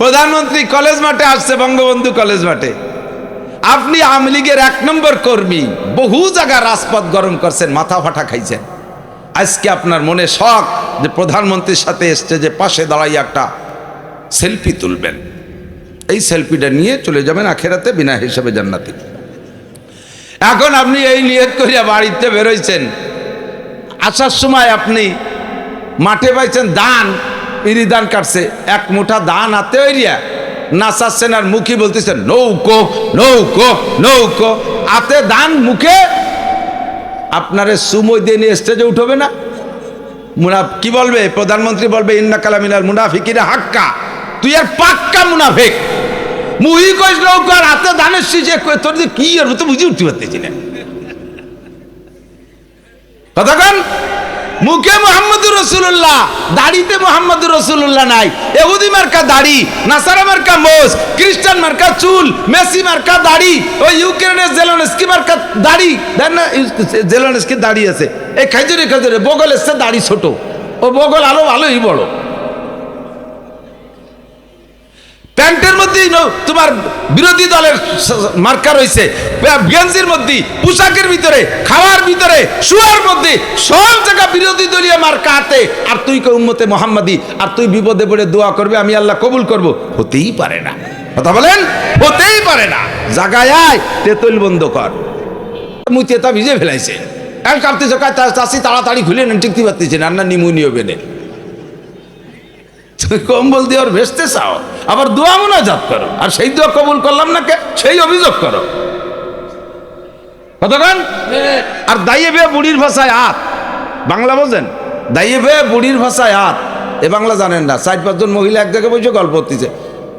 প্রধানমন্ত্রী কলেজ মাঠে আসছে, বঙ্গবন্ধু কলেজ মাঠে। আপনি আওয়ামী লীগের এক নম্বর কর্মী, বহু জায়গায় রাজপথ গরম করছেন, মাথা ফাটা খাইছেন। আজকে আপনার মনে শখ যে প্রধানমন্ত্রীর সাথে স্টেজে পাশে দাঁড়াই একটা সেলফি তুলবেন। এই সেলফিটা নিয়ে চলে যাবেন আখেরাতে, বিনা হিসাবে জান্নাতি। এখন আপনি এই নিয়ত করিয়া বাড়িতে বেরোইছেন। আসার সময় আপনি মাঠে পাইছেন দান ইরি দান কাটছে। এক মুঠা দান হাতে ওইরিয়া নাচাচ্ছেন আর মুখী বলতেছেন নৌকো নৌকো নৌকো। হাতে দান মুখে আপনারে সুময় দিয়ে নিয়ে স্টেজে উঠবে না। মুনা কি বলবে? প্রধানমন্ত্রী বলবে, ইন্না কালামিনাল মুনাফিকিরা হাক্কা। তুই আর পাক্কা মুনাফিক। মুহি কইস নৌকো আর হাতে দানের কই- তোর কি আর তো বুঝে উঠতে পারতেছি না। কতক্ষণ মুখে মোহাম্মদুর রসুল্লাহ দাড়িতে মোহাম্মদুর রসুল্লাহ নাই। এহুদি মার্কা দাড়ি, নাসারা মার্কা মোস খ্রিস্টান মার্কা চুল, মেসি মার্কা দাড়ি, ওই ইউক্রেনের জেলনস্কি মার্কা দাড়ি, দেন না জেলনস্কি দাড়ি আছে। এই খাইজুরে খাইজুরে বগল এসছে দাড়ি ছোট। ও বগল আলো ভালোই বড়। প্যান্টের মধ্যেই তোমার বিরোধী দলের মার্কা রয়েছে। গেঞ্জির মধ্যে, পোশাকের ভিতরে, খাওয়ার ভিতরে, শুয়ার মধ্যে, সব জায়গা বিরোধী দলীয় মার্কা হাতে। আর তুই কে উম্মতে মোহাম্মদী, আর তুই বিপদে পড়ে দোয়া করবে, আমি আল্লাহ কবুল করব। হতেই পারে না। কথা বলেন? হতেই পারে না। জাগায় আয়, তেতুল বন্ধ কর। মুচে তা ভিজে ফেলাইছে। কাঁপতেছে চাষি তাড়াতাড়ি খুলে নেন টিকতে পারতেছে না না নিমুনিও বেনে কম্বল দিয়ে ওর ভেসতে চাও, আবার দোয়া মোনাজাত করো, আর সেই দোয়া কবুল করলাম না কে? সেই অভিযোগ করো। কতক্ষণ আর দাইয়ে বে বুড়ির ভাষায় আত। বাংলা বোঝেন? দাইয়ে বে বুড়ির ভাষায় আত। এ বাংলা জানেন না, চার পাঁচজন মহিলা এক জায়গায় বসে গল্প করতেছে।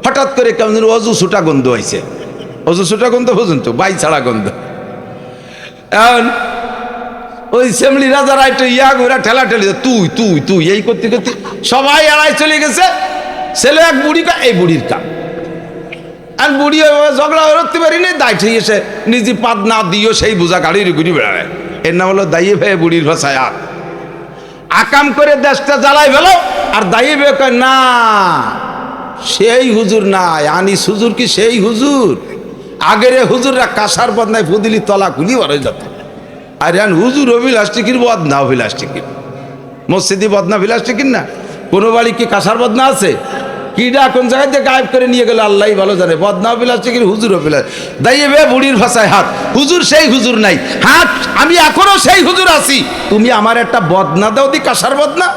হঠাৎ করে কেমন অজু সুটা গন্ধ হয়েছে অজু সুটা গন্ধ বুঝুন তো, বাই ছাড়া গন্ধ। এখন ওই সেমলি রাজারা একটু ইয়া ঘোরা ঠেলা ঠেলি তুই তুই তুই, এই করতে করতে সবাই এড়াই চলে গেছে। ছেলে এক বুড়ি কা, এই বুড়ির কাম আর বুড়ি ঝগড়া করতে পারি না দায় ঠিক এসে নিজে পাত না দিও সেই বোঝা গাড়ির ঘুরি বেড়ায়। এর নাম হলো দাইয়ে ভাই বুড়ির ভাষায় আর। আকাম করে দেশটা জ্বালাই ফেলো, আর দাইয়ে ভাই কয়, না, সেই হুজুর নাই, আনিস হুজুর কি সেই হুজুর? আগের হুজুররা কাঁসার বদনায় ফুদিলি তলা খুলি বার হয়ে যেত। আর এখন হুজুর অভিলাষ্টিকির বদনা অভিলাষ্টিকির মসজিদি বদনা অভিলাষ্টিকির না? কোনো বাড়ি কি কাঁসার বদনা আছে? কিডা কোন জায়গায় দিয়ে গায়েব করে নিয়ে গেল? আল্লাহ ভালো জানে। বদনা অভিলাষ্টিকির হুজুর অভিলাষ দাইয়ে বে বুড়ির ভাষায় হাত। হুজুর সেই হুজুর নাই। হাত, আমি এখনও সেই হুজুর আছি। তুমি আমার একটা বদনা দাও দি কাঁসার বদনা।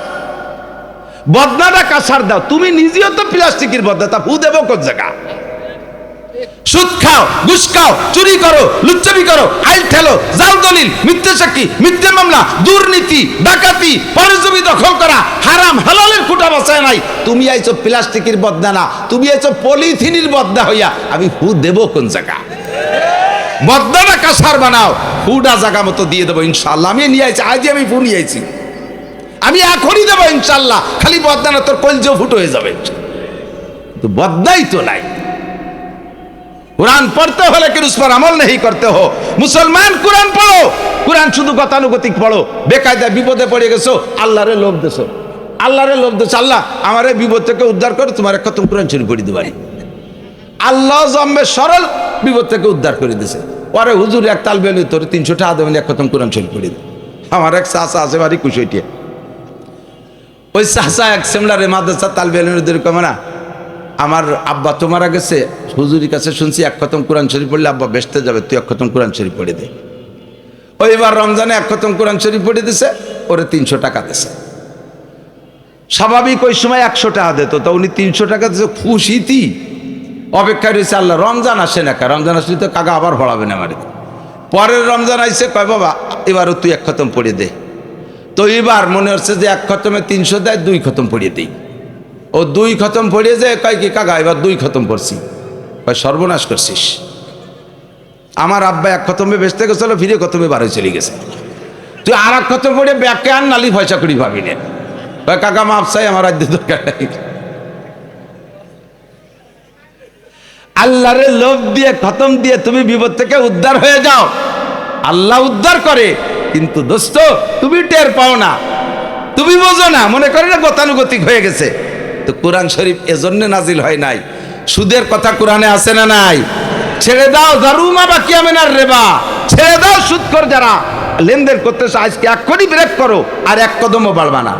বদনাটা কাঁসার দাও। তুমি নিজেও তো প্লাস্টিকের বদনা। তা হু দেবো কোন জায়গা? সুদ খাও, ঘুষ খাও, চুরি করো, লুচ্চামি করো, আইল ঠেলো, জাল দলিল, মিথ্যে সাক্ষী, মিথ্যে মামলা, দুর্নীতি, ডাকাতি, পরজমি দখল করা, হারাম, হালালের খুঁটা বাঁচায় নাই। তুমি আইছো প্লাস্টিকের বদনা না তুমি আইছো পলিথিনের বদনা হইয়া, আমি হু দেব কোন জায়গা? বদনাটা কাসার বানাও ফুডা জায়গা মতো দিয়ে দেবো ইনশাল্লাহ আমি নিয়ে আইছি, আজই আমি ফু নিয়ে আইছি। আমি এখনই দেবো ইনশাল্লাহ খালি বদনাটা তোর কলজেও ফুটো হয়ে যাবে। বদনাই তো নাই। কোরআন পড়তে হলে কিন্তু উস আমল নেই করতে হো? মুসলমান কোরআন পড়ো। কোরআন শুধু গতানুগতিক পড়ো। বেকায়দা বিপদে পড়ে গেছো, আল্লাহরে লোভ দেছো। আল্লাহরে লোভ দেছো। আল্লাহ, আমারে বিপদ থেকে উদ্ধার করে, তোমার এক খতম কোরআন শুরু করে দিবারি আল্লাহ জম্বে সরল বিপদ থেকে উদ্ধার করে দিছে। পরে হুজুর, এক তাল বেলুই তোর তিনশো টাকা দেবেন এক খতম কোরআন শরীফ পড়ে আমার এক চাষা আছে বাড়ি কুশইটিয়া ওই চাষা এক সেমলারে মাদ্রাসা তাল বেলুন কমানা আমার আব্বা তো মারা গেছে হুজুরির কাছে শুনছি, এক খতম কোরআন শরীফ পড়লে, আব্বা বেসতে যাবে, তুই এক খতম কোরআন শরীফ পড়ে দে। ওইবার রমজানে এক খতম কোরআন শরীফ পড়ে দিছে, ওরে তিনশো টাকা দিছে। স্বাভাবিক ওই সময় একশো টাকা দিত, তা উনি তিনশো টাকা দিছে খুশিতি অপেক্ষায় রয়েছে আল্লাহ, রমজান আসে না কা রমজান আসলে তো কাকা আবার পড়াবে না আমার পরের রমজান আইসে কয় বাবা, এবারও তুই এক খতম পড়ে দে। তো এবার মনে হচ্ছে যে এক খতমে তিনশো দেয়, দুই খতম পড়িয়ে দিই। ও দুই খতম পড়িয়ে যায়, কয় কি কাকা, এবার দুই খতম পড়ছি। কয়, সর্বনাশ করছিস। আমার আব্বা এক খতমে বেসতে গেছিল, ফিরে খতমে বারো চলে গেছে। তুই আর এক খতম পড়ে ব্যাগকে আর নালি পয়সা করি ভাবি নে। কয়, কাকা মাপ চাই, আমার রাজ্য দরকার নাই। আল্লাহরে লোভ দিয়ে, খতম দিয়ে তুমি বিপদ থেকে উদ্ধার হয়ে যাও। আল্লাহ উদ্ধার করে, কিন্তু দোস্ত, তুমি টের পাও না। তুমি বোঝো না, মনে করে না গতানুগতিক হয়ে গেছে। তো কোরআন শরীফ এজন্য নাজিল হয় নাই। সুদের কথা কোরআনে আছে না নাই? ছেড়ে দাও দারুমা বা কিয়ামেনার রেবা। ছেড়ে দাও সুদ কর যারা। লেনদেন করতেছে আজকে এক কোটি ব্রেক করো, আর এক কদমও বাড়বা না।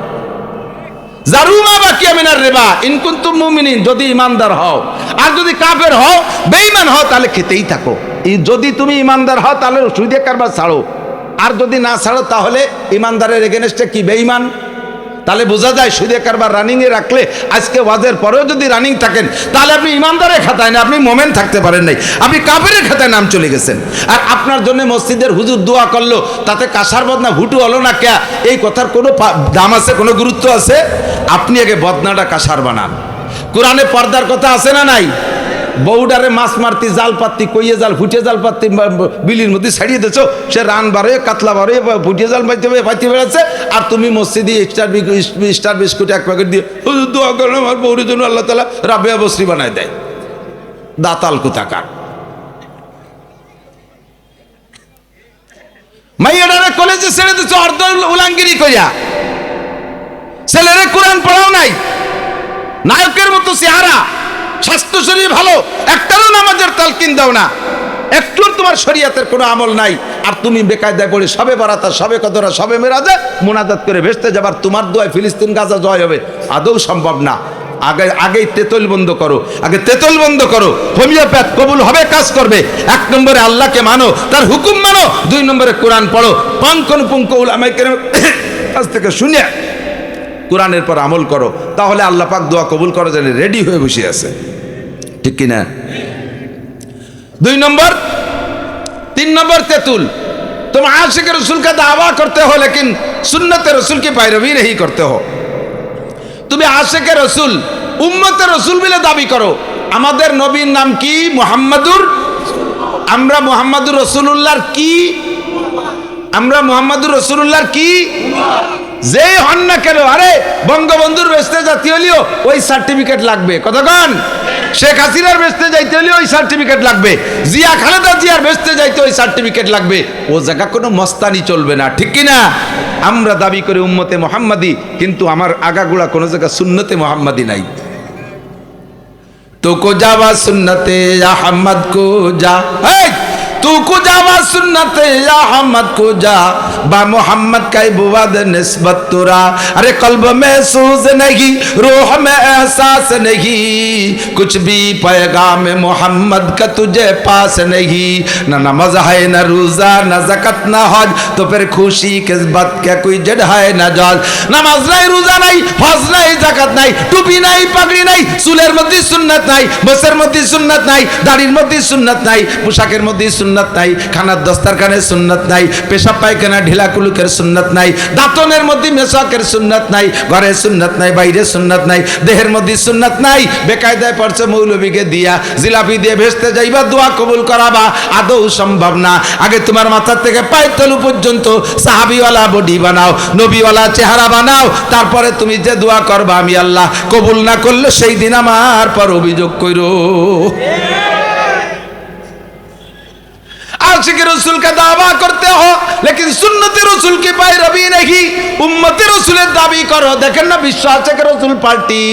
জারুমা বা কিয়ামিনার রেবা ইনকুন্তুম মুমিনিন, যদি ইমানদার হও। আর যদি কাফের হও, বেঈমান হও, তাহলে খেতেই থাকো। যদি তুমি ইমানদার হও, তাহলে সুদে কারবার ছাড়ো। আর যদি না ছাড়ো, তাহলে ইমানদারের এগেনস্টে কি বেঈমান? তাহলে বোঝা যায় সুদে কারবার রানিংয়ে রাখলে আজকে ওয়াজের পরেও যদি রানিং থাকেন, তাহলে আপনি ইমানদারের খাতায় না, আপনি মোমেন্ট থাকতে পারেন নাই। আপনি কাফেরের খাতায় নাম চলে গেছেন। আর আপনার জন্য মসজিদের হুজুর দোয়া করল, তাতে কাসার বদনা ভুটু হলো না কে? এই কথার কোনো দাম আছে, কোনো গুরুত্ব আছে? আপনি আগে বদনাটা কাসার বানান। কোরআনে পর্দার কথা আছে না নাই? বউডারে মাছ মারতি, জাল পাত্তি, কইয়ে জাল, ফুটে জাল পাত্তি বিলির মধ্যে ছাড়িয়ে দিচ্ছ সে রান বারোয় কাতলা বারোয় ফুটিয়ে জাল পাইতে পাইতে বেড়াচ্ছে। আর তুমি মসজিদে স্টার স্টার বিস্কুট এক প্যাকেট দিয়ে দোয়া করেন আমার বউর জন্য আল্লাহ তালা রাবেয়া বসরি বানায় দেয়। দাতাল কোথাকার? মাইয়াডারে কলেজে ছেড়ে দিচ্ছে অর্ধ উলাঙ্গিরি কইয়া ছেলেরে কোরআন পড়াও নাই। নায়কের মতো চেহারা। স্বাস্থ্য শরীর ভালো, একটারও নামাজের তালকিন দাও না। একটু তোমার শরীয়তের কোনো আমল নাই। আর তুমি বেকায়দায় পড়ে সবে বারাতা সবে কদরা সবে মেরাজে মোনাজাত করে ভেসতে যাবার তোমার দোয়ায় ফিলিস্তিন গাজা জয় হবে। আদৌ সম্ভব না। আগে, আগেই তেতল বন্ধ করো। আগে তেতল বন্ধ করো। হোমিওপ্যাথ কবুল হবে, কাজ করবে। এক নম্বরে আল্লাহকে মানো, তার হুকুম মানো। দুই নম্বরে কোরআন পড়ো। পঙ্কন পুঙ্কউল আমাকে কাছ থেকে শুনে কোরআনের পর আমল করো। তাহলে আল্লাহ পাক দোয়া কবুল করো জন্য রেডি হয়ে বসে আছে। ঠিক কিনা দুই নম্বর তিন নম্বর তেতুল तुम आशिक रसूल का दावा करते हो लेकिन सुन्नत रसूल की पैरवी नहीं करते हो তুমি আশেকে রসুল উম্মতে রসুল বলে দাবি করো আমাদের নবীর নাম কি মোহাম্মদুর আমরা মোহাম্মদুর রসুল্লাহর কি আমরা মোহাম্মদুর রসুল্লাহর কি যে হন না কেন, আরে, বঙ্গবন্ধুর বেসতে যাতে হলেও ওই সার্টিফিকেট লাগবে। কতক্ষণ শেখ হাসিনার বেসতে যাইতে হলেও ওই সার্টিফিকেট লাগবে। জিয়া খালেদা জিয়ার বেসতে যাইতে ওই সার্টিফিকেট লাগবে। ও জায়গা কোনো মস্তানি চলবে না, ঠিক কিনা? আমরা দাবি করি উম্মতে মোহাম্মাদি, কিন্তু আমার আগাগুড়া কোনো জায়গা শূন্যতে মোহাম্মাদি নাই। তো কোজা বা সুন্নতে আহম্মদ কোজা जा हे! तू को जावा सुन्नते अहमद को जा बा मोहम्मद का बुवाद निस्बत तुरा अरे कल्ब में सूज नहीं रूह में एहसास नहीं कुछ भी पैगाम मोहम्मद का तुझे पास नहीं न नमाज है न रोजा न जकत न हज तो फिर खुशी किस बात क्या कोई जड़ है न जज নামাজ নাই রোজা নাই হজ নাই জাকাত নাই টুপি নাই পাগড়ি নাই চুলের মধ্যে সুন্নাত নাই বসের মধ্যে সুন্নাত নাই দাড়ির মধ্যে সুন্নাত নাই পোশাকের মধ্যে সুন্নাত নাই, খানার দস্তারখানে সুন্নাত নাই, পেশাব পায়খানা ঢিলা কুলুকের সুন্নাত নাই, দাঁতনের মধ্যে মেশাকের সুন্নাত নাই ঘরে সুন্নাত নাই বাইরে সুন্নাত নাই, দেহের মধ্যে সুন্নাত নাই, বেকায়দায় পড়ছে মৌলবীকে দিয়া, জিলাপি দিয়ে ভেসতে যাইবা, দোয়া কবুল করাবা, আদৌ সম্ভব না। আগে তোমার মাথার থেকে পায়ের তলু পর্যন্ত সাহাবিওয়ালা বডি বানাও, নবীওয়ালা চেহারা বানাও, তারপরে তুমি যে দোয়া করবা আমি আল্লাহ, কবুল না করলে সেই দিন আমার পর অভিযোগ কইরো। आशिक रसूल का दावा करते हो लेकिन सुन्नत रसूल की पैरवी नहीं उम्मत রসুলের দাবি করো দেখেন না বিশ্ব আশেক রসুল পার্টি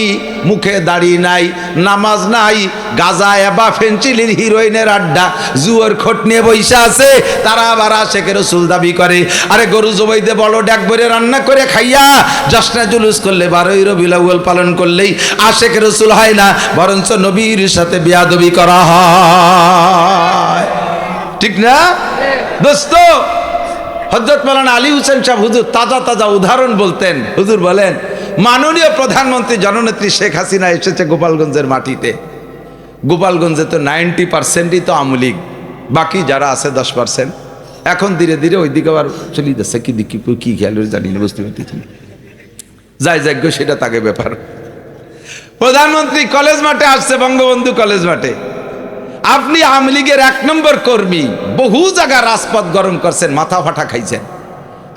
মুখে দাড়ি নাই নামাজ নাই গাজা এবা ফেন্সিলির হিরোইনের আড্ডা জুয়ার খোট নিয়ে বৈশা আছে তারা আবার আশেক রসুল দাবি করে আরে গরু জবাইতে বড় ডাক ভরে রান্না করে খাইয়া জশ্নে জুলুস করলে বারোই রবিউল আউয়াল পালন করলেই আশেক রসুল হয় না বরঞ্চ নবীর সাথে বিয়াদবি করা হয় ঠিক না? দোস্ত হজরত মালানা আলী হুসেন সাহেব হুজুর তাজা তাজা উদাহরণ বলতেন। হুজুর বলেন, মাননীয় প্রধানমন্ত্রী জননেত্রী শেখ হাসিনা এসেছে গোপালগঞ্জের মাটিতে। গোপালগঞ্জে তো নাইনটি পার্সেন্টই তো আমলিগ বাকি যারা আছে দশ পার্সেন্ট। এখন ধীরে ধীরে ওই দিকে আবার চলে যাচ্ছে, কি দিকে কি খেয়াল জানি না, বুঝতে পারতেছি। যাই যাজ্ঞ সেটা তাকে ব্যাপার। প্রধানমন্ত্রী কলেজ মাঠে আসছে, বঙ্গবন্ধু কলেজ মাঠে। আপনি আওয়ামী লীগের এক নম্বর কর্মী, বহু জায়গায় রাজপথ গরম করছেন, মাথা ফাটা খাইছেন।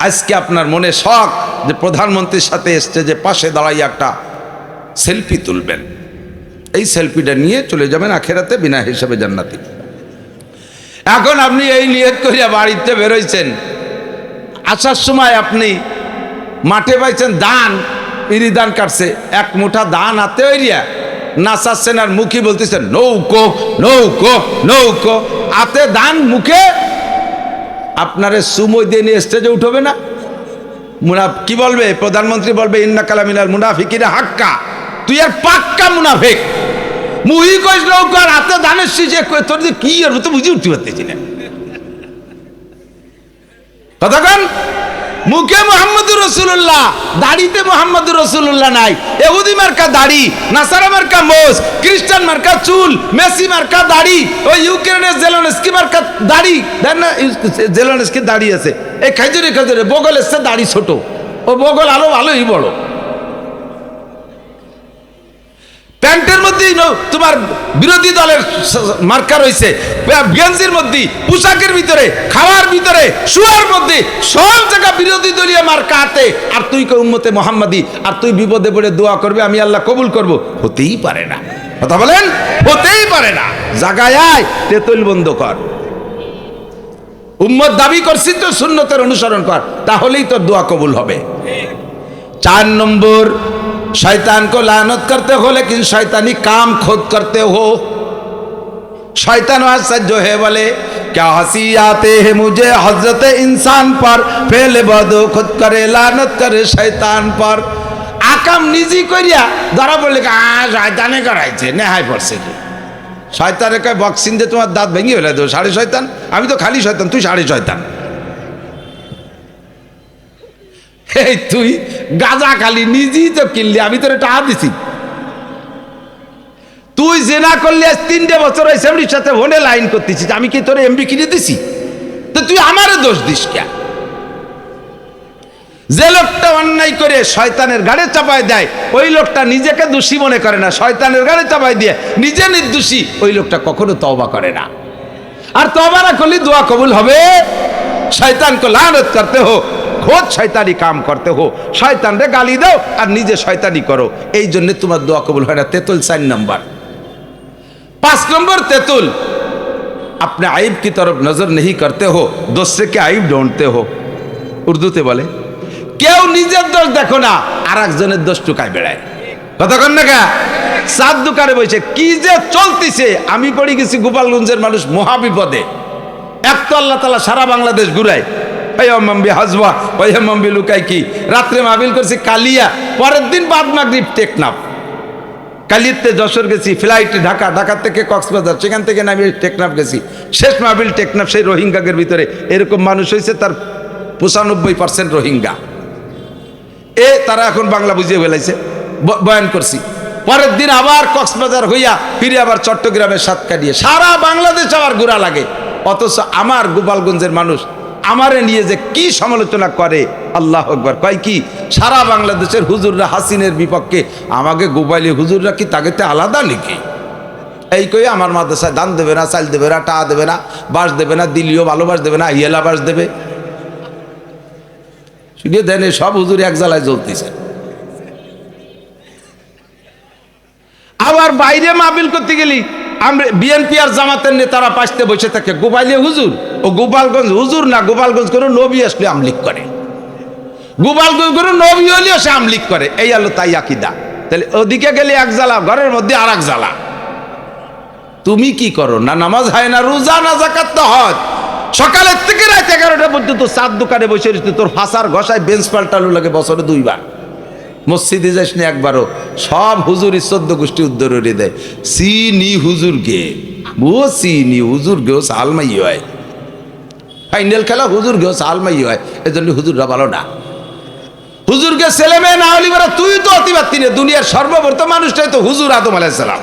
আজকে আপনার মনে শখ যে প্রধানমন্ত্রীর সাথে এসছে, যে পাশে দাঁড়াই একটা সেলফি তুলবেন। এই সেলফিটা নিয়ে চলে যাবেন আখেরাতে, বিনা হিসাবে জান্নাতি। এখন আপনি এই নিয়ত করিয়া বাড়িতে বেরোইছেন। আসার সময় আপনি মাঠে পাইছেন দান ইরি দান কাটছে, এক মুঠা দান হাতে ওইরিয়া নাচাচ্ছেন আর মুখী বলতেছেন নৌকো নৌকো নৌকো। আতে দান মুখে, আপনারে সুমই দিয়ে নিয়ে স্টেজে উঠবে না। মুনা কি বলবে? প্রধানমন্ত্রী বলবে, ইন্না কালামিনাল মুনাফিকিরা হাক্কা। তুই আর পাক্কা মুনাফিক। মুহি কইস নৌকো, আর হাতে ধানের সিজে তোর কি আর তো বুঝে উঠতে পারতেছি না। কতক্ষণ মুখে মোহাম্মদুর রসুল্লাহ দাড়িতে মোহাম্মদুর রসুল্লাহ নাই। এহুদি মার্কা দাড়ি, নাসারা মার্কা মোস খ্রিস্টান মার্কা চুল, মেসি মার্কা দাড়ি, ওই ইউক্রেনের জেলনস্কি মার্কা দাড়ি, দেন না জেলনস্কি দাড়ি আছে। এই খাজুরে খাজুরে বগলের সে দাড়ি ছোট। ও বগল আরও ভালোই বড়। প্যান্টের মধ্যেই তোমার বিরোধী দলের মার্কা রয়েছে। গেঞ্জির মধ্যে, পোশাকের ভিতরে, খাওয়ার ভিতরে, শুয়ার মধ্যে, সব জায়গা বিরোধী দলীয় মার্কা হাতে। আর তুই কে উম্মতে মোহাম্মদি, আর তুই বিপদে বলে দোয়া করবে, আমি আল্লাহ কবুল করব। হতেই পারে না। কথা বলেন? হতেই পারে না। জাগায় আয়, তেতল বন্ধ কর। উম্মত দাবি করছি তো শূন্যতের অনুসরণ কর, তাহলেই তোর দোয়া কবুল হবে। চার নম্বর शैतान को लानत करते हो लेकिन शैतानी काम खुद करते हो शैतान वहां जो है बोले क्या हंसी आते हैं मुझे हजरत इंसान पर पहले बदो खुद करे लानत करे शैतान पर আকাম নিজে করিয়া ধরা পড়লে কি, আ শয়তানে করাইছে নেহাই পড়ছে কি শয়তানে কয় বক্সিং দিয়ে তোমার দাঁত ভেঙে ফেলে দেবো সাড়ে শয়তান আমি তো খালি শয়তান তুই সাড়ে শয়তান এই তুই গাজা খালি, নিজেই তো কিনলি, আমি তোর টাকা দিছি। তুই জেনা করলি আজ তিনটে বছর অ্যাসেম্বলির সাথে ফোনে লাইন করতেছিস, আমি কি তোর এমবি কিনে দিছি? তো তুই আমারও দোষ দিস কে? যে লোকটা অন্যায় করে শয়তানের গাড়ি চাপায় দেয়, ওই লোকটা নিজেকে দোষী মনে করে না। শয়তানের গাড়ি চাপায় দিয়ে নিজে নির্দোষী, ওই লোকটা কখনো তবা করে না। আর তওবা না করলে দোয়া কবুল হবে। শয়তান কো লানত করতে হো খোদ শয়তানি কাম করতে হো শয়তান রে গালি দাও আর নিজে শয়তানি করো এই জন্য তোমার দোয়া কবুল হয় না তেতুল চার নম্বর पांच नंबर तेतुल अपने आइब की तरफ नजर नहीं करते हो दूसरे के आइब ढूंढते हो উর্দুতে বলে কেউ নিজের দোষ দেখো না আর একজনের দোষ টুকায় বেড়ায় কতক্ষণ না কা সাত দোকানে বসে কি যে চলতিছে আমি পড়ে গেছি গোপালগঞ্জের মানুষ মহাবিপদে এক তো আল্লাহ তালা সারা বাংলাদেশ ঘুরায় মাম্বি হাজবা মাম্বি লুকাই কি রাত্রে মাহবিল করছি কালিয়া, পরের দিন বাদ মাগরিব টেকনাফ। কালিয়াতে যশোর গেছি ফ্লাইটে ঢাকা ঢাকা থেকে কক্সবাজার, সেখান থেকে নামিয়ে টেকনাফ গেছি। শেষ মাহবিল টেকনাফ, সেই রোহিঙ্গাদের ভিতরে। এরকম মানুষ হয়েছে তার পঁচানব্বই পার্সেন্ট রোহিঙ্গা। এ তারা এখন বাংলা বুঝিয়ে ফেলাইছে বয়ান করছি। পরের দিন আবার কক্সবাজার হইয়া ফিরে আবার চট্টগ্রামের সাত কাটিয়ে সারা বাংলাদেশ আবার ঘোরা লাগে। অথচ আমার গোপালগঞ্জের মানুষ আমারে নিয়ে যে কি সমালোচনা করে? আল্লাহ একবার কয় কি? সারা বাংলাদেশের হুজুররা হাসিনের বিপক্ষে। আমাকে গোপালি হুজুররা কি তাকে আলাদা নাকি? এই কই আমার মাদ্রাসায় দান দেবে না, চাল দেবে না, টা দেবে না বাস দেবে না, দিল্লিও ভালোবাস দেবে না ইয়েলা বাস দেবে। শুনিয়ে দেন সব হুজুর এক জ্বালায় জ্বলতেছে। আবার বাইরে মাহবিল করতে গেলি বিএনপি আর জামাতের নেতারা পাশতে বসে থাকে। গোপালিয়া হুজুর? ও গোপালগঞ্জ হুজুর না গোপালগঞ্জ করে নবী আসলে আমলিক করে? গোপালগঞ্জ করে নবী হলেও সে আমলিক করে। এই হলো তাই আকিদা। তাহলে ওদিকে গেলে এক জ্বালা, ঘরের মধ্যে আর এক জ্বালা। তুমি কি করো? না নামাজ হয় না, রোজা না জাকাত তো হজ। সকালের থেকে রাত এগারোটা পর্যন্ত চার দোকানে বসে তোর ফাঁসার ঘষায় বেঞ্চ পাল্টানো লাগে বছরে দুইবার। মসজিদে যাস না একবারও, সব হুজুর চোদ্দ গোষ্ঠী উদ্ধারে দেয়। সিনি হুজুর গে ও সিনি হুজুর গেও সালমাই হয়। ফাইনাল খেলা হুজুর গেও সালমাই হয়, এজন্য হুজুররা ভালো না। হুজুরকে ছেলে মেয়ে না হলি বলে তুই তো অতিবাত্তি নে, দুনিয়ার সর্বপ্রথ মানুষটাই তো হুজুর আদম আলাইসালাম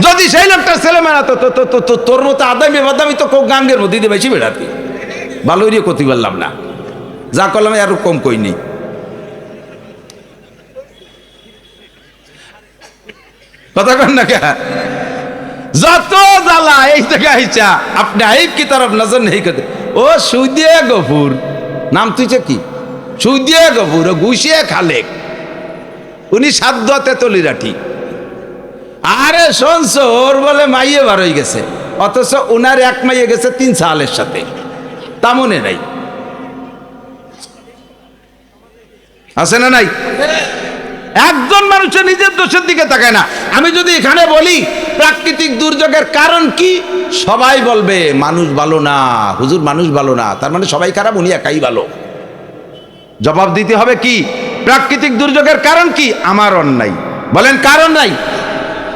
যদি সেই লোকটার ছেলে মেয়ে না, তো, তো- তোর মতো আদামি বাদামি তো কোক গাঙ্গের মধ্যে বেশি বেড়াতি। ভালো রে কতি পারলাম না। যা করলাম আর কম কই নেই। কথা কন না যত জ্বালা এই থেকে আইচা আপনি আইব কি তরফ নজর নেই করতে ও সুদিয়ে গফুর। নাম তুইছে কি? সুদিয়ে গফুর, ও গুছিয়ে খালেক। উনি সাধ্য তেতলি রাঠি আরে শোনছ ওর বলে মাইয়ে বার হয়ে গেছে। অথচ উনার এক মাইয়ে গেছে তিন সালের সাথে। তা মনে নাই? আছে না নাই? একজন মানুষের নিজের দোষের দিকে তাকায় না। আমি যদি এখানে বলি, প্রাকৃতিক দুর্যোগের কারণ কি? সবাই বলবে, মানুষ ভালো না, হুজুর মানুষ ভালো না, তার মানে সবাই খারাপ, উনি একাই ভালো। জবাব দিতে হবে কি? প্রাকৃতিক দুর্যোগের কারণ কি? আমার অন্যায়। বলেন, কারণ নাই।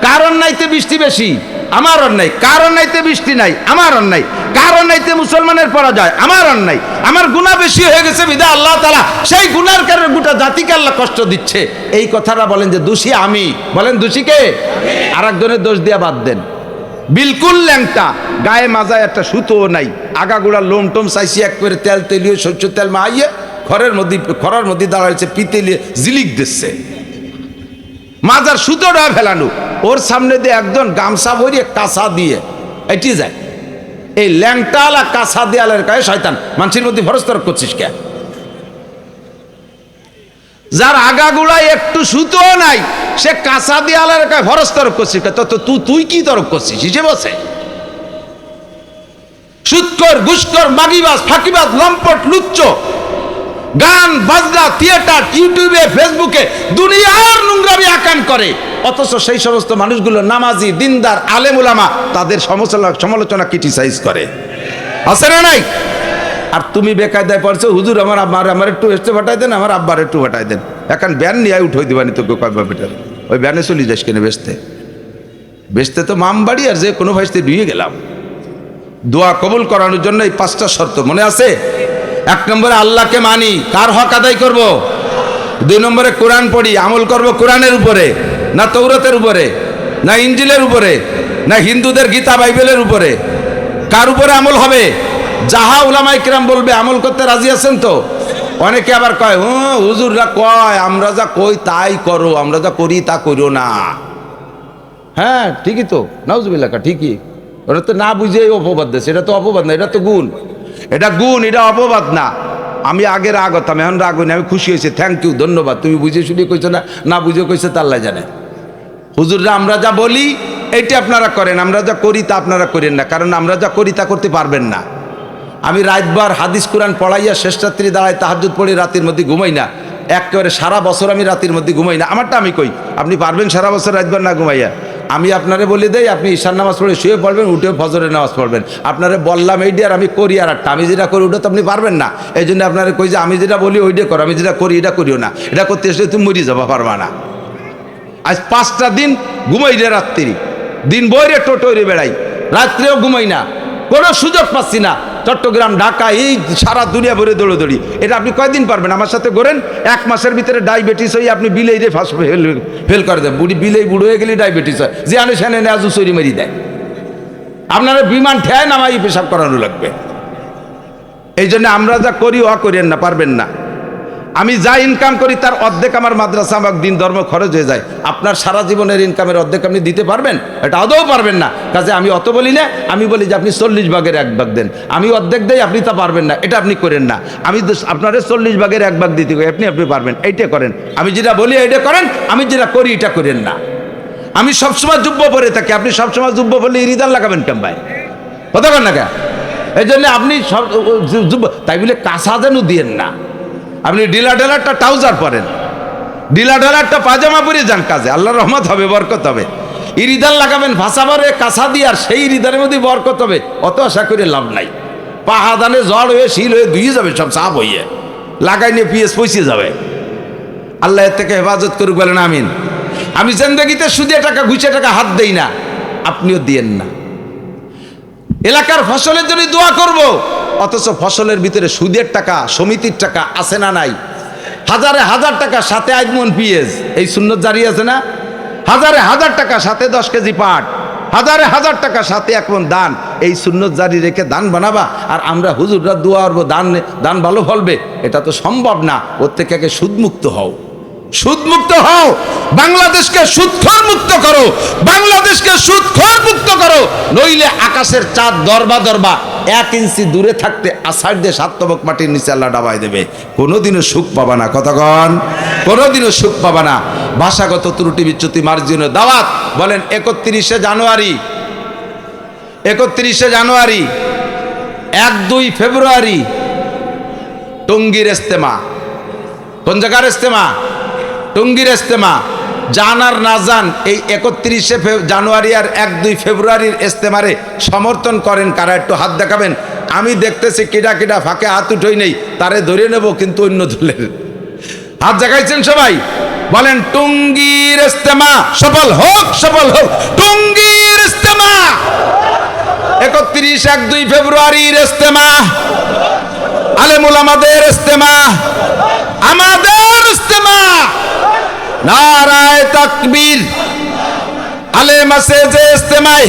কারণ নাইতে বৃষ্টি বেশি। আমার অন্যায় কারণ নাইতে বৃষ্টি নাই, আমার অন্যায় কারণ নাইতে মুসলমানের পরাজয়, আমার অন্যায় আমার গুণা বেশি হয়ে গেছে বিদা আল্লাহ তালা সেই গুনার কারণে গোটা জাতিকে আল্লাহ কষ্ট দিচ্ছে। এই কথাটা বলেন যে দোষী আমি। বলেন দোষীকে আর একজনের দোষ দিয়া বাদ দেন। বিলকুল ল্যাংটা, গায়ে মাজায় একটা সুতোও নাই, আগাগুড়া লোম টোম চাইছি এক করে তেল তেলিয়ে শস্য তেল মাইয়ে ঘরের মধ্যে খরার মধ্যে দাঁড়াইছে পিতেলিয়ে জিলিক দিচ্ছে। মাজার সুতোটা ফেলানো। ওর সামনে দিয়ে একজন গামছা ভরিয়ে কাঁচা দিয়ে এটি যায়। এই ল্যাংটালা কাঁচা দেয়ালের গায়ে শয়তান, মানুষের মধ্যে ভরস্তর করছিস কে? যার আগাগুড়ায় একটু সুতো নাই, সে কাঁচা দেয়ালের গায়ে ভরস তরক করছিস? তো তুই তুই কি তরক করছিস? হিসেবে বসে সুৎকর ঘুষকর মাগিবাজ, ফাঁকিবাজ, লম্পট, লুচ্চ, গান, বাজনা থিয়েটার ইউটিউবে ফেসবুকে আকান করে। অথচ সেই সমস্ত মানুষগুলো নামাজি, দিনদার আলেমুলামা তাদের সমালোচনা ক্রিটিসাইজ করে। আছে না নাই? আর তুমি বেকায়দায় পড়ছো, হুজুর আমার আব্বার আমার একটু এসতে ফাটাই দেন, আমার আব্বার একটু ফাটাই দেন। এখন ব্যান নিয়ে উঠে দিবানি তোকে, কয় বেটার ওই ব্যানে চলি যাস কেন বেচতে? বেচতে তো মাম বাড়ি আর যে কোনো ভাইসতে ডুয়ে গেলাম। দোয়া কবুল করানোর জন্য এই পাঁচটা শর্ত মনে আছে? এক নম্বরে আল্লাহকে মানি, কার হক আদায় করব? দুই নম্বরে কোরআন পড়ি, আমল করব কোরআনের উপরে, না তৌরতের উপরে, না ইঞ্জিলের উপরে, না হিন্দুদের গীতা, বাইবেলের উপরে। কার উপরে আমল হবে? যাহা উলামাই কিরাম বলবে, আমল করতে রাজি আছেন তো? অনেকে আবার কয়, হুঁ, হুজুররা কয়, আমরা যা কই তাই করো, আমরা যা করি তা করো না। হ্যাঁ ঠিকই তো। নাউজুবিল্লাহ ঠিকই। ওটা তো না বুঝে অপবাদ দেশ এটা তো অপবাদ না, এটা তো গুণ। এটা গুণ, এটা অপবাদ না। আমি আগে রাগ হতাম, এখন রাগ হইনি আমি খুশি হয়েছি। থ্যাংক ইউ ধন্যবাদ। তুমি বুঝে শুনে কইছো না না বুঝে কইছো তা আল্লাহ জানে। হুজুররা, আমরা যা বলি, এইটা আপনারা করেন। আমরা যা করি তা আপনারা করেন না, কারণ আমরা যা করি তা করতে পারবেন না। আমি রাতবার হাদিস, কোরআন পড়াইয়া শেষ রাত্রি দাঁড়ায় তাহাজুদ পড়ে রাতের মধ্যে ঘুমাই না। একেবারে সারা বছর আমি রাতের মধ্যে ঘুমাই না। আমারটা আমি কই? আপনি পারবেন সারা বছর রাতবার না ঘুমাইয়া? আমি আপনারে বলে দেই, আপনি ঈশান নামাজ পড়ে শুয়ে পড়বেন, উঠে ফজরের নামাজ পড়বেন। আপনারে বললাম এইটি আর আমি করি আর একটা আমি যেটা করি ওটা তো আপনি পারবেন না। এই জন্য আপনারে কই যে, আমি যেটা বলি ওইটা করো, আমি যেটা করি এটা করিও না। এটা করতে এসে তুমি মরি যাবা, পারবা না। আজ পাঁচটা দিন ঘুমাই রে রাত্রি। দিন বইরে টোটোরে বেড়াই। রাত্রেও ঘুমাই না। কোনো সুযোগ পাচ্ছি না। চট্টগ্রাম, ঢাকা, এই সারা দুনিয়া ভরে দৌড়োদৌড়ি। এটা আপনি কয়দিন পারবেন? আমার সাথে করেন এক মাসের ভিতরে ডায়াবেটিস হয়ে আপনি বিলেই রে ফাঁস ফেল ফেল করে দেন। বুড়ি বিলেই বুড়ো হয়ে গেলে ডায়াবেটিস হয়। যে আনে সেনে আজু সরি মেরি দেয়। আপনারা বিমান ঠেয় নামাই পেশাব করানো লাগবে। এই জন্য আমরা যা করি, অ করেন না, পারবেন না। আমি যা ইনকাম করি তার অর্ধেক আমার মাদ্রাসা, আমার দিন ধর্ম খরচ হয়ে যায়। আপনার সারা জীবনের ইনকামের অর্ধেক আপনি দিতে পারবেন? এটা আদৌ পারবেন না। কাজে আমি অত বলি না, আমি বলি যে আপনি চল্লিশ ভাগের এক ভাগ দেন। আমি অর্ধেক দেই, আপনি তা পারবেন না। এটা আপনি করেন না। আমি আপনার চল্লিশ ভাগের এক ভাগ দিতে করি আপনি আপনি পারবেন। এইটা করেন। আমি যেটা বলি, এইটা করেন। আমি যেটা করি, এটা করেন না। আমি সবসময় যুব্য পরে থাকি। আপনি সবসময় যুব্য পড়লে ইরিদান লাগাবেন কেন ভাই? কথা কন না কে এই জন্য আপনি সব তাই বলে কাঁসা যেন দিয়েন না। আপনি ডিলা ডেলারটা ট্রাউজার পরেন। ডিলা ডেলারটা পাজামা পরে যান কাজে, আল্লাহর রহমত হবে, বরকত হবে। ইরিদার লাগাবেন ভাষাবারে কাঁসা দিয়ে, আর সেই ইরিদারের মধ্যে বরকত হবে। অত আশা করে লাভ নাই। পাহাদানে জড় হয়ে, শিল হয়ে ধুয়ে যাবে, সব সাপ হইয়ে। লাগাই নিয়ে পিএস পৌঁছে যাবে। আল্লাহ এর থেকে হেফাজত করুক, বলেন আমিন। আমি জিন্দগিতে সুদে টাকা ঘুষে টাকা হাত দেই না, আপনিও দিয়েন না। এলাকার ফসলের জন্য দোয়া করব। অথচ ফসলের ভিতরে সুদের টাকা, সমিতির টাকা আছে না নাই। হাজারে হাজার টাকা সাথে আজমন পিএস এই সুন্নত জারি আছে না? হাজারে হাজার টাকা সাথে দশ কেজি পাট, হাজারে হাজার টাকা সাথে এখন দান এই সুন্নত জারি রেখে দান বানাবা, আর আমরা হুজুররা দোয়া করব দান দান ভালো ফলবে, এটা তো সম্ভব না, ওর সুদমুক্ত হও। সুদমুক্ত হও! বাংলাদেশকে সুদখোর মুক্ত করো! বাংলাদেশকে সুদখোর মুক্ত করো! নইলে আকাশের চাঁদ দরবা দরবা এক ইঞ্চি দূরে থাকতে আষাঢ় দিয়ে সাতবক মাটির নিচে আল্লাহ ডাবাই দেবে। কোনোদিনও সুখ পাবা না। কতক্ষণ কোনোদিনও সুখ পাবা না। ভাষাগত ত্রুটি বিচ্যুতি মার্জিন দাওয়াত। বলেন, একত্রিশে জানুয়ারি। একত্রিশে জানুয়ারি। এক দুই ফেব্রুয়ারি। টঙ্গীর ইস্তেমা। কোন জায়গার ইস্তেমা? টঙ্গীর ইস্তেমা। জান আর না জান, এই একত্রিশে জানুয়ারি আর এক দুই ফেব্রুয়ারির ইস্তেমারে সমর্থন করেন, কারা একটু হাত দেখাবেন? আমি দেখতেছি কিডা কিডা ফাঁকে হাত উঠোই নেই, তারে ধরে নেব কিন্তু অন্য দলের। হাত দেখাইছেন সবাই? বলেন, টুঙ্গির ইস্তেমা সফল হোক সফল হোক। টুঙ্গির ইস্তেমা! একত্রিশ এক দুই ফেব্রুয়ারির ইস্তেমা। আলেমুল আমাদের ইস্তেমা। আমাদের ইস্তেমা। নারায় তাকবীর। আলেম আছে যে ইস্তেমায়।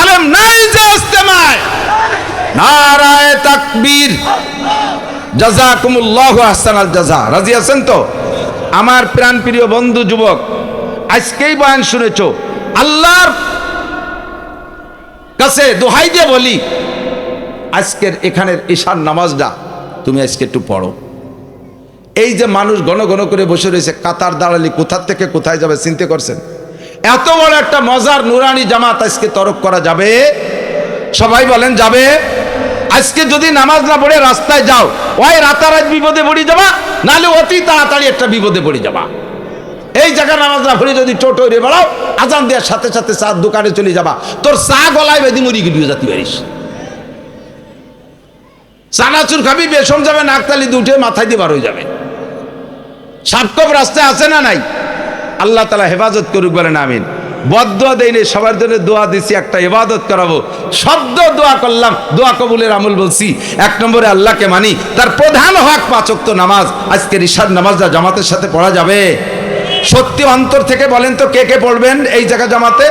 আলেম নাই যে ইস্তেমায়। নারায় তাকবীর। জাজাকুমুল্লাহ আহসানাল জাজা। রাজি আছেন তো? আমার প্রাণ প্রিয় বন্ধু, যুবক, আজকেই বয়ান শুনেছ। আল্লাহর কাছে দোহাই দিয়ে বলি, আজকের এখানের ঈশান নামাজটা তুমি আজকে একটু পড়ো। এই যে মানুষ ঘন ঘন করে বসে রয়েছে, কাতার দাঁড়ালি কোথার থেকে কোথায় যাবে চিনতে করছেন এত বড় একটা মজার নুরানি জামাত আজকে তরক করা যাবে? সবাই বলেন, যাবে? আজকে যদি নামাজ না পড়ে রাস্তায় যাও, ওই রাতারাত বিপদে পড়ে যাবা, নাহলে অতি তাড়াতাড়ি একটা বিপদে পড়ে যাবা। এই জায়গায় নামাজ না পড়ে যদি টোটো রে বেড়াও, আজান দেওয়ার সাথে সাথে চা দোকানে চলে যাবা। তোর চা গলায় বেদি মুড়ি গিলিয়ে যাতে পারিস চানাচুর খাবি বেসম যাবে নাকতালি দুটে মাথায় দিয়ে বার হয়ে যাবে। সাপকপ রাস্তায় আছে না নাই? আল্লাহ তালা হেফাজত করুক বলেন, আমিন। বদুয়া দেয়নি সবার জন্য দোয়া দিছি, একটা ইবাদত করাবো। শব্দ দোয়া করলাম, দোয়া কবুলের আমল বলছি। এক নম্বরে আল্লাহকে মানি, তার প্রধান হক পাচক তো নামাজ। আজকে রিসার নামাজটা জামাতের সাথে পড়া যাবে। সত্যি অন্তর থেকে বলেন তো, কে কে পড়বেন এই জায়গা জামাতে?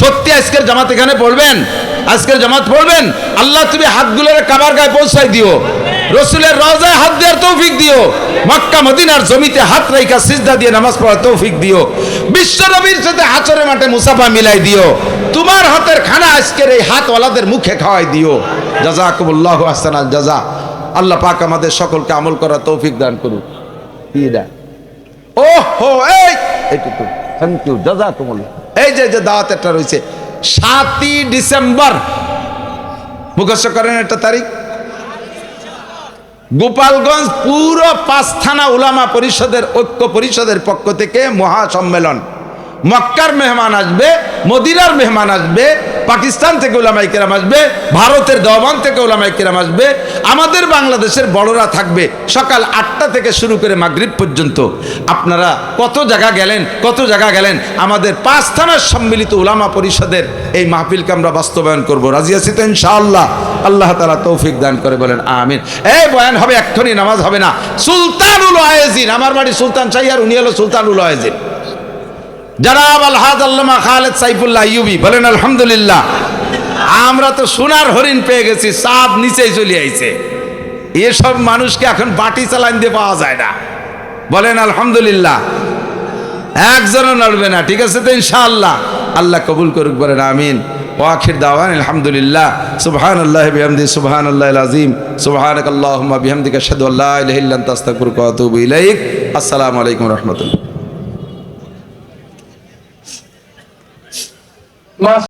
সত্যি আজকের জামাত এখানে পড়বেন? আজকের জামাত পড়বেন? আল্লাহ তুমি হাতগুলোর কাবার গায়ে পৌঁছাই দিও। রসুলের রজায় হাত দেওয়ার তৌফিক দিও। মক্কা, মদিনার জমিতে হাত রাইকা সিজদা দিয়ে নামাজ পড়ার তৌফিক দিও। বিশ্ব নবীর সাথে হাচরে মাঠে মুসাফা মিলাই দিও। তোমার হাতের খানা আজকের এই হাতওয়ালাদের মুখে খাওয়াই দিও। জাজাকুমুল্লাহ আহসানাল জাজা। আল্লাহ পাক আমাদের সকলকে আমল করার তৌফিক দান করুক। হো এই এইটুকু থ্যাংক ইউ জাজাকুমুল্লাহ। এই যে যে দাওয়াত রয়েছে। সাতই ডিসেম্বর। মুখস্থ করেন একটা তারিখ? গোপালগঞ্জ পুরো পাঁচ থানা উলামা পরিষদের ঐক্য পরিষদের পক্ষ থেকে মহাসম্মেলন। মক্কার মেহমান আসবে, মদিনার মেহমান আসবে, পাকিস্তান থেকে ওলামাই কেরাম আসবে, ভারতের দেওয়ান থেকে ওলামাই কেরাম আসবে, আমাদের বাংলাদেশের বড়রা থাকবে সকাল আটটা থেকে শুরু করে মাগরিব পর্যন্ত। আপনারা কত জায়গা গেলেন, কত জায়গা গেলেন? আমাদের পাঁচ থানার সম্মিলিত উলামা পরিষদের এই মাহফিলকে আমরা বাস্তবায়ন করব। রাজি আছি তো ইনশাআল্লাহ? আল্লাহ তালা তৌফিক দান করে বলেন, আমিন। এই বয়ান হবে এক্ষুনি, নামাজ হবে না। সুলতানুল আয়েজিন, আমার বাড়ি সুলতান চাইয়ার উনি হলো সুলতানুল আয়েজিন। জানাব আলহাজ আল্লামা খালেদ সাইফুল্লাহ ইউবি বলেন আলহামদুলিল্লাহ, আমরা তো সোনার হরিণ পেয়ে গেছি চাঁদ নিচেই চলে আইছে। এসব মানুষকে এখন বাটি চালান দিয়ে পাওয়া যায় না। বলেন আলহামদুলিল্লাহ, একজনও নড়বে না, ঠিক আছে তো ইনশাআল্লাহ? আল্লাহ কবুল করুক, বলেন আমিন। ওয়াখির দাওয়ান, আলহামদুলিল্লাহ। সুবহান আল্লাহ বিহামদি সুবহান আল্লাহ আজিম সুবহানাক আল্লাহুম্মা বিহামদিকা, আশহাদু আল্লা আসসালামু আলাইকুম ওয়া রাহমাতুল্লাহ